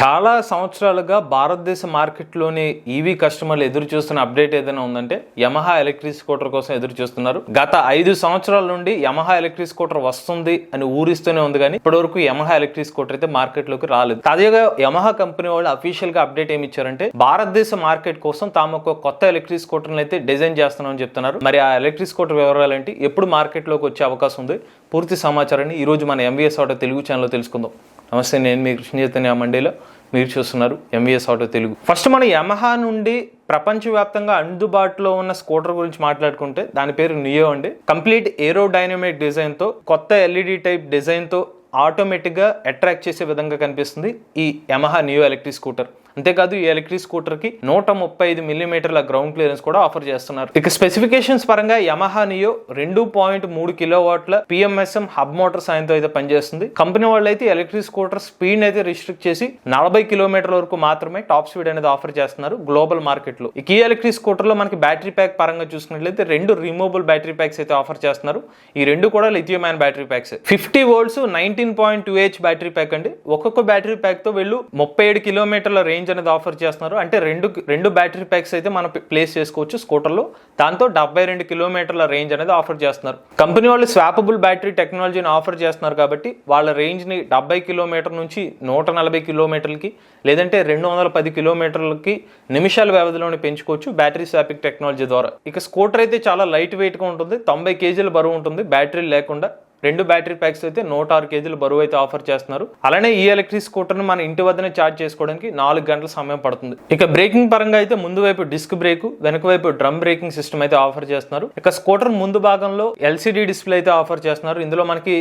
చాలా సంవత్సరాలుగా భారతదేశ మార్కెట్లోని ఈవీ కస్టమర్లు ఎదురు చూస్తున్న అప్డేట్ ఏదైనా ఉందంటే యమహా ఎలక్ట్రిక్ స్కూటర్ కోసం ఎదురు చూస్తున్నారు. గత ఐదు సంవత్సరాల నుండి యమహా ఎలక్ట్రిక్ స్కూటర్ వస్తుంది అని ఊరిస్తూనే ఉంది కానీ ఇప్పటివరకు యమహా ఎలక్ట్రిక్ స్కూటర్ అయితే మార్కెట్లోకి రాలేదు. తాజాగా యమహా కంపెనీ వాళ్ళు అఫీషియల్గా అప్డేట్ ఏమి ఇచ్చారంటే భారతదేశ మార్కెట్ కోసం తాము ఒక కొత్త ఎలక్ట్రిక్ స్కూటర్ అయితే డిజైన్ చేస్తున్నామని చెప్తున్నారు. మరి ఆ ఎలక్ట్రిక్ స్కూటర్ వివరాలు ఏంటి? ఎప్పుడు మార్కెట్లోకి వచ్చే అవకాశం ఉంది? పూర్తి సమాచారాన్ని ఈ రోజు మన ఎంవీఎస్ ఆటో తెలుగు ఛానల్లో తెలుసుకుందాం. నమస్తే నేను మీ కృష్ణ చైతన్య మండేలో మీరు చూస్తున్నారు ఎంవిఎస్ ఆటో తెలుగు. ఫస్ట్ మనం యమహా నుండి ప్రపంచవ్యాప్తంగా అందుబాటులో ఉన్న స్కూటర్ గురించి మాట్లాడుకుంటే దాని పేరు నియో అండి. కంప్లీట్ ఏరో డైనమిక్ డిజైన్తో కొత్త ఎల్ఈడి టైప్ డిజైన్తో ఆటోమేటిక్గా అట్రాక్ట్ చేసే విధంగా కనిపిస్తుంది ఈ యమహా నియో ఎలక్ట్రిక్ స్కూటర్ అంతేకాదు ఈ ఎలక్ట్రిక్ స్కూటర్కి నూట ముప్పై ఐదు మిల్లీమీటర్ల గ్రౌండ్ క్లియరెన్స్ కూడా ఆఫర్ చేస్తున్నారు. ఇక స్పెసిఫికేషన్స్ పరంగా యమహా నియో రెండు పాయింట్ మూడు కిలో వాట్ల పిఎంఎస్ఎం హబ్ మోటార్ సాయంతో అయితే పనిచేస్తుంది. కంపెనీ వాళ్ళు అయితే ఎలక్ట్రిక్ స్కూటర్ స్పీడ్ అయితే రిస్ట్రిక్ట్ చేసి నలభై కిలోమీటర్ల వరకు మాత్రమే టాప్ స్పీడ్ అనేది ఆఫర్ చేస్తున్నారు గ్లోబల్ మార్కెట్లో ఈ ఎలక్ట్రిక్ స్కూటర్లో మనకి బ్యాటరీ ప్యాక్ పరంగా చూసుకున్నట్లయితే రెండు రిమూవబుల్ బ్యాటరీ ప్యాక్స్ అయితే ఆఫర్ చేస్తున్నారు. ఈ రెండు కూడా lithium ion battery packs. Fifty volts nineteen point two H battery pack అండి. ఒక్కొక్క బ్యాటరీ ప్యాక్తో వీళ్ళు ముప్పై ఏడు కిలోమీటర్ల రేంజ్ రేంజ్ అనేది ఆఫర్ చేస్తున్నారు. అంటే రెండు రెండు బ్యాటరీ ప్యాక్స్ అయితే మనం ప్లేస్ చేసుకోవచ్చు స్కూటర్లో దాంతో డెబ్బై రెండు కిలోమీటర్ల రేంజ్ అనేది ఆఫర్ చేస్తున్నారు. కంపెనీ వాళ్ళు స్వాపబుల్ బ్యాటరీ టెక్నాలజీని ఆఫర్ చేస్తున్నారు కాబట్టి వాళ్ళ రేంజ్ని డెబ్బై కిలోమీటర్ నుంచి నూట నలభై కిలోమీటర్లకి లేదంటే రెండు వందల పది కిలోమీటర్లకి నిమిషాల వ్యవధిలోనే పెంచుకోవచ్చు బ్యాటరీ స్వాపింగ్ టెక్నాలజీ ద్వారా. ఇక స్కూటర్ అయితే చాలా లైట్ వెయిట్గా ఉంటుంది. తొంభై కేజీల బరువు ఉంటుంది. బ్యాటరీ లేకుండా రెండు బ్యాటరీ ప్యాక్స్ అయితే నూట ఆరు కేజీలు బరువు అయితే ఆఫర్ చేస్తున్నారు. అలానే ఈ ఎలక్ట్రిక్ స్కూటర్ని మన ఇంటి వద్దనే ఛార్జ్ చేసుకోవడానికి నాలుగు గంటల సమయం పడుతుంది. ఇక బ్రేకింగ్ పరంగా అయితే ముందు వైపు డిస్క్ బ్రేక్ వెనక వైపు డ్రమ్ బ్రేకింగ్ సిస్టమ్ అయితే ఆఫర్ చేస్తున్నారు. ఇక స్కూటర్ ముందు భాగంలో ఎల్సిడి డిస్ప్లే అయితే ఆఫర్ చేస్తున్నారు. ఇందులో మనకి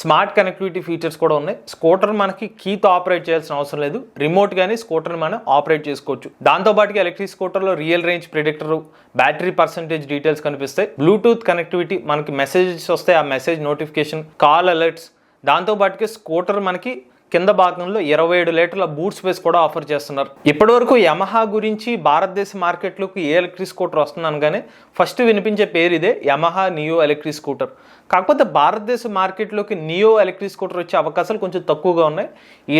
స్మార్ట్ కనెక్టివిటీ ఫీచర్స్ కూడా ఉన్నాయి. స్కూటర్ మనకి కీతో ఆపరేట్ చేయాల్సిన అవసరం లేదు. రిమోట్ కానీ స్కూటర్ని మనం ఆపరేట్ చేసుకోవచ్చు. దాంతోపాటుగా electric స్కూటర్లో real range predictor battery percentage details కనిపిస్తాయి. బ్లూటూత్ కనెక్టివిటీ మనకి మెసేజెస్ వస్తాయి. ఆ మెసేజ్ నోటిఫికేషన్ కాల్ అలర్ట్స్. దాంతోపాటుగా స్కూటర్ మనకి కింద భాగంలో ఇరవై ఏడు లీటర్ల బూట్ స్పేస్ కూడా ఆఫర్ చేస్తున్నారు. ఇప్పటివరకు యమహా గురించి భారతదేశ మార్కెట్లోకి ఏ ఎలక్ట్రిక్ స్కూటర్ వస్తున్నాను కానీ ఫస్ట్ వినిపించే పేరు ఇదే యమహా నియో ఎలక్ట్రిక్ స్కూటర్. కాకపోతే భారతదేశ మార్కెట్లోకి నియో ఎలక్ట్రిక్ స్కూటర్ వచ్చే అవకాశాలు కొంచెం తక్కువగా ఉన్నాయి.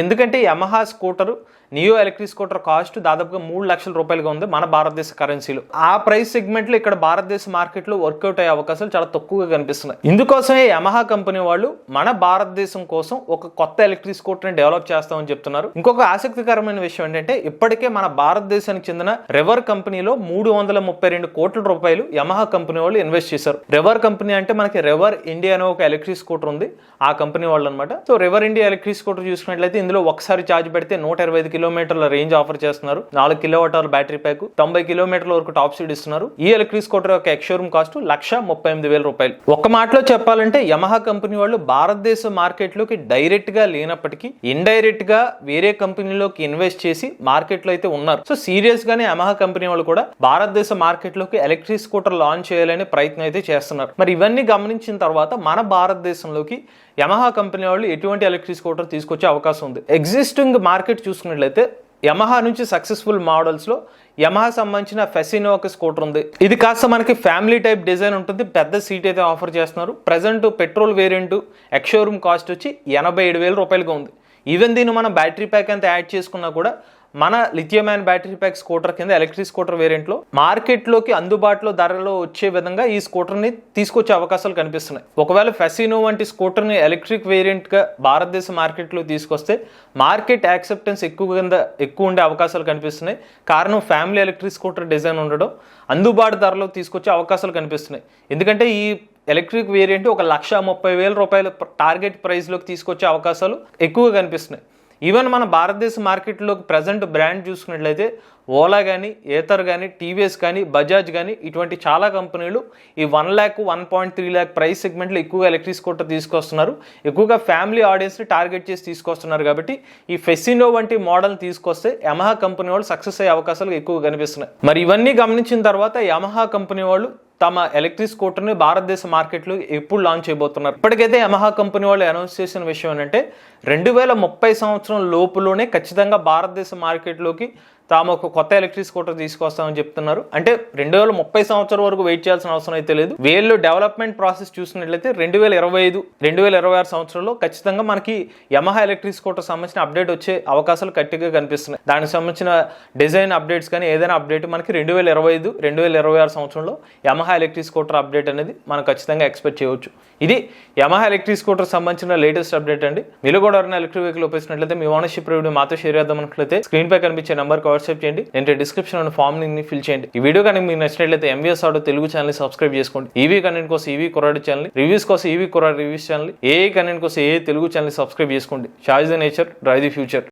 ఎందుకంటే Yamaha scooter Neo electric scooter cost దాదాపుగా మూడు లక్షల రూపాయలుగా ఉంది మన భారతదేశ కరెన్సీలో. ఆ ప్రైస్ సెగ్మెంట్లో ఇక్కడ భారతదేశ మార్కెట్లో వర్కౌట్ అయ్యే అవకాశాలు చాలా తక్కువగా కనిపిస్తున్నాయి. ఇందుకోసమే యమహా కంపెనీ వాళ్ళు మన భారతదేశం కోసం ఒక కొత్త ఎలక్ట్రిక్ స్కూటర్ని డెవలప్ చేస్తామని చెప్తున్నారు. ఇంకొక ఆసక్తికరమైన విషయం ఏంటంటే ఇప్పటికే మన భారతదేశానికి చెందిన రెవర్ కంపెనీలో మూడు వందల ముప్పై రెండు కోట్ల రూపాయలు యమహా కంపెనీ వాళ్ళు ఇన్వెస్ట్ చేశారు. రెవర్ కంపెనీ అంటే మనకి రెవర్ ఇండియా అనే ఒక ఎలక్ట్రిక్ స్కూటర్ ఉంది ఆ కంపెనీ వాళ్ళు అనమాట so River India electric scooter చూసుకున్నట్లయితే ఇందులో ఒకసారి ఛార్జ్ పెడితే నూట ఇరవై ఐదు కిలోమీటర్ల రేంజ్ ఆఫర్ చేస్తున్నారు. నాలుగు కిలోవాటర్ బ్యాటరీ ప్యాక్ తొంభై కిలోమీటర్ల వరకు టాప్ స్పీడ్ ఇస్తున్నారు. ఈ ఎలక్ట్రిక్ స్కూటర్ యొక్క ఎక్స్షోరూమ్ కాస్ట్ లక్ష ముప్పై ఎనిమిది వేల రూపాయలు. ఒక మాటలో చెప్పాలంటే యమహా కంపెనీ వాళ్ళు భారతదేశ మార్కెట్లోకి డైరెక్ట్గా లేనప్పటికీ ఇండైరెక్ట్గా వేరే కంపెనీలోకి ఇన్వెస్ట్ చేసి మార్కెట్లో అయితే ఉన్నారు. సో సీరియస్ గానే యమహా కంపెనీ వాళ్ళు కూడా భారతదేశ మార్కెట్లోకి ఎలక్ట్రిక్ స్కూటర్ లాంచ్ చేయాలనే ప్రయత్నం అయితే చేస్తున్నారు. మరి ఇవన్నీ గమనించిన తర్వాత మన భారతదేశంలోకి యమహా కంపెనీ వాళ్ళు ఎటువంటి ఎలక్ట్రిక్ స్కూటర్ తీసుకొచ్చే అవకాశం ఉంది. ఎగ్జిస్టింగ్ మార్కెట్ చూసుకున్నట్లయితే యమహా నుంచి సక్సెస్ఫుల్ మోడల్స్లో యమహా సంబంధించిన ఫెసినో ఒక స్కూటర్ ఉంది. ఇది కాస్త మనకి ఫ్యామిలీ టైప్ డిజైన్ ఉంటుంది. పెద్ద సీట్ అయితే ఆఫర్ చేస్తున్నారు. Present petrol variant ex showroom cost వచ్చి ఎనభై ఏడు వేల రూపాయలుగా ఉంది. ఈవెన్ దీన్ని మనం బ్యాటరీ ప్యాక్ అంతా యాడ్ చేసుకున్నా కూడా మన lithium ion battery pack scooter కింద ఎలక్ట్రిక్ స్కూటర్ వేరియంట్లో మార్కెట్లోకి అందుబాటులో ధరలో వచ్చే విధంగా ఈ స్కూటర్ని తీసుకొచ్చే అవకాశాలు కనిపిస్తున్నాయి. ఒకవేళ ఫెసినో వంటి స్కూటర్ని ఎలక్ట్రిక్ వేరియంట్గా భారతదేశ మార్కెట్లో తీసుకొస్తే మార్కెట్ యాక్సెప్టెన్స్ ఎక్కువ కింద ఎక్కువ ఉండే అవకాశాలు కనిపిస్తున్నాయి. కారణం ఫ్యామిలీ ఎలక్ట్రిక్ స్కూటర్ డిజైన్ ఉండడం అందుబాటు ధరలో తీసుకొచ్చే అవకాశాలు కనిపిస్తున్నాయి. ఎందుకంటే ఈ ఎలక్ట్రిక్ వేరియంట్ ఒక లక్ష ముప్పై వేల రూపాయల టార్గెట్ ప్రైస్లోకి తీసుకొచ్చే అవకాశాలు ఎక్కువగా కనిపిస్తున్నాయి. ఈవెన్ మన భారతదేశ మార్కెట్లో ప్రజెంట్ బ్రాండ్ చూసుకున్నట్లయితే ఓలా కానీ ఏతర్ కానీ టీవీఎస్ కానీ బజాజ్ కానీ ఇటువంటి చాలా కంపెనీలు ఈ one lakh one point three lakh price సెగ్మెంట్లో ఎక్కువగా ఎలక్ట్రిక్ స్కూటర్ తీసుకొస్తున్నారు. ఎక్కువగా ఫ్యామిలీ ఆడియన్స్ని టార్గెట్ చేసి తీసుకొస్తున్నారు కాబట్టి ఈ ఫెసినో వంటి మోడల్ తీసుకొస్తే యమహా కంపెనీ వాళ్ళు సక్సెస్ అయ్యే అవకాశాలు ఎక్కువ కనిపిస్తున్నాయి. మరి ఇవన్నీ గమనించిన తర్వాత యమహా కంపెనీ వాళ్ళు తమ ఎలక్ట్రిక్ స్కూటర్ని భారతదేశ మార్కెట్లో ఎప్పుడు లాంచ్ చేయబోతున్నారు? ఇప్పటికైతే యమహా కంపెనీ వాళ్ళు అనౌన్స్ చేసిన విషయం ఏంటంటే రెండు వేల ముప్పై సంవత్సరం లోపులోనే ఖచ్చితంగా భారతదేశ మార్కెట్లోకి తాము ఒక కొత్త ఎలక్ట్రిక్ స్కూటర్ తీసుకొస్తామని చెప్తున్నారు. అంటే రెండు వేల ముప్పై సంవత్సరం వరకు వెయిట్ చేయాల్సిన అవసరం అయితే లేదు. వీళ్ళు డెవలప్మెంట్ ప్రాసెస్ చూసినట్లయితే రెండు వేల ఇరవై ఐదు రెండు వేల ఇరవై ఆరు సంవత్సరంలో ఖచ్చితంగా మనకి యమహా ఎలక్ట్రిక్ స్కూటర్ సంబంధించిన అప్డేట్ వచ్చే అవకాశాలు గట్టిగా కనిపిస్తున్నాయి. దానికి సంబంధించిన డిజైన్ అప్డేట్స్ కానీ ఏదైనా అప్డేట్ మనకి రెండు వేల ఇరవై ఐదు రెండు వేల ఇరవై ఆరు సంవత్సరంలో యమహా ఎలక్ట్రిక్ స్కూటర్ అప్డేట్ అనేది మనం ఖచ్చితంగా ఎక్స్పెక్ట్ చేయవచ్చు. ఇది యమహా ఎలక్ట్రిక్ స్కూటర్ సంబంధించిన లేటెస్ట్ అప్డేట్ అండి. మీరు కూడా ఎవరైనా ఎలక్ట్రిక్ వెహికల్ ఉపయోగించినట్లయితే మీ ఓనర్షిప్ రివ్యూ మాతో షేర్ చేద్దాం అనుకున్నట్లయితే స్క్రీన్ పై కనిపించే నెంబర్ వాట్సాప్ చేయండి. నేను డిస్క్రిప్షన్ ఉన్న ఫామ్ని ఫిల్ చేయండి. ఈ వీడియో కనుక మీకు నచ్చినట్లయితే MVS auto Telugu channel subscribe చేసుకోండి. ఈవీ కంటెంట్ కోసం ఈవీ కురాడ్ ఛానల్ రివ్యూస్ కోసం ఈవీ కుర్రాడి రివ్యూస్ ఛానల్ ఏ కంటెంట్ కోసం ఏ తెలుగు ఛానల్ సబ్స్క్రైబ్ చేసుకోండి. షాజ్ the nature drive the future